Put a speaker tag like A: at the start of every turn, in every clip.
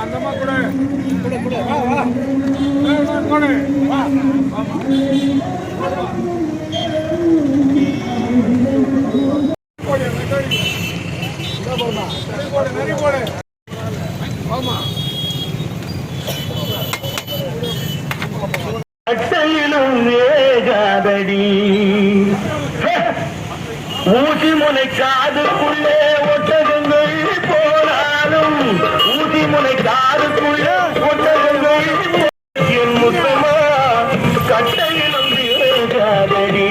A: அந்தமா கூட. கூட கூட. வா வா. கூட வா
B: ஊசி முனை காதுக்குள்ளே கட்டையிலும் வேகாதடி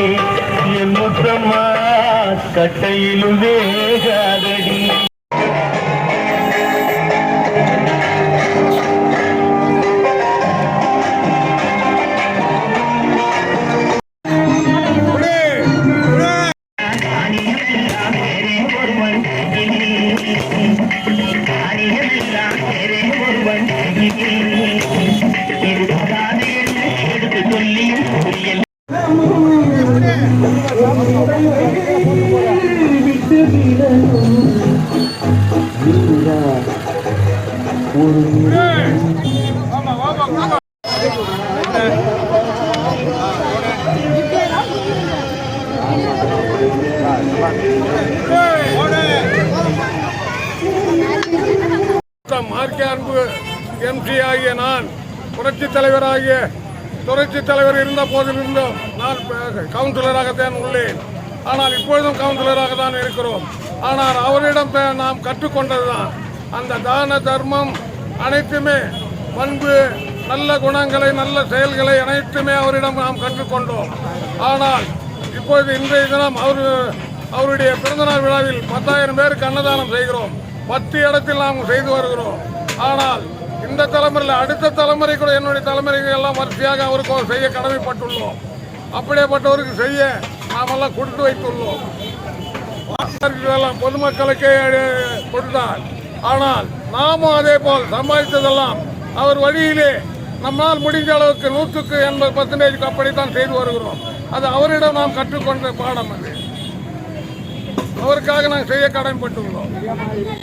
B: என் முத்தம்மா கட்டையிலும் வேகாதடி
A: மார்க்கே அன்பு எம்சி ஆகிய நான் புரட்சி தலைவராகிய துறைச்சி தலைவர் இருந்த போதிலிருந்தும் நான் கவுன்சிலராகத்தான் உள்ளேன். ஆனால் இப்பொழுதும் கவுன்சிலராக தான் இருக்கிறோம். ஆனால் அவரிடம் நாம் கற்றுக்கொண்டதுதான். அந்த தான தர்மம் அனைத்துமே பண்பு நல்ல குணங்களை நல்ல செயல்களை அனைத்துமே அவரிடம் நாம் கற்றுக்கொண்டோம். ஆனால் இப்பொழுது இன்றைய தினம் அவர் அவருடைய பிறந்தநாள் விழாவில் பத்தாயிரம் பேருக்கு அன்னதானம் செய்கிறோம். பத்து இடத்தில் நாம் செய்து வருகிறோம். ஆனால் இந்த தலைமுறையில் அடுத்த தலைமுறை கூட என்னுடைய தலைமுறைகள் எல்லாம் வரிசையாக அவருக்கு செய்ய கடமைப்பட்டுள்ளோம். அப்படியேப்பட்டவருக்கு செய்ய நாமெல்லாம் கொடுத்து வைத்துள்ளோம். வாக்காளர்களெல்லாம் பொதுமக்களுக்கே கொடுத்தார். ஆனால் நாமும் அதே போல் சம்பாதித்ததெல்லாம் அவர் வழியிலே நம்மால் முடிஞ்ச அளவுக்கு நூற்றுக்கு எண்பது பர்சன்டேஜ் அப்படித்தான் செய்து வருகிறோம். அது அவரிடம் நாம் கற்றுக்கொண்ட பாடம் அது. அவருக்காக நாங்கள் செய்ய கடமைப்பட்டுள்ளோம்.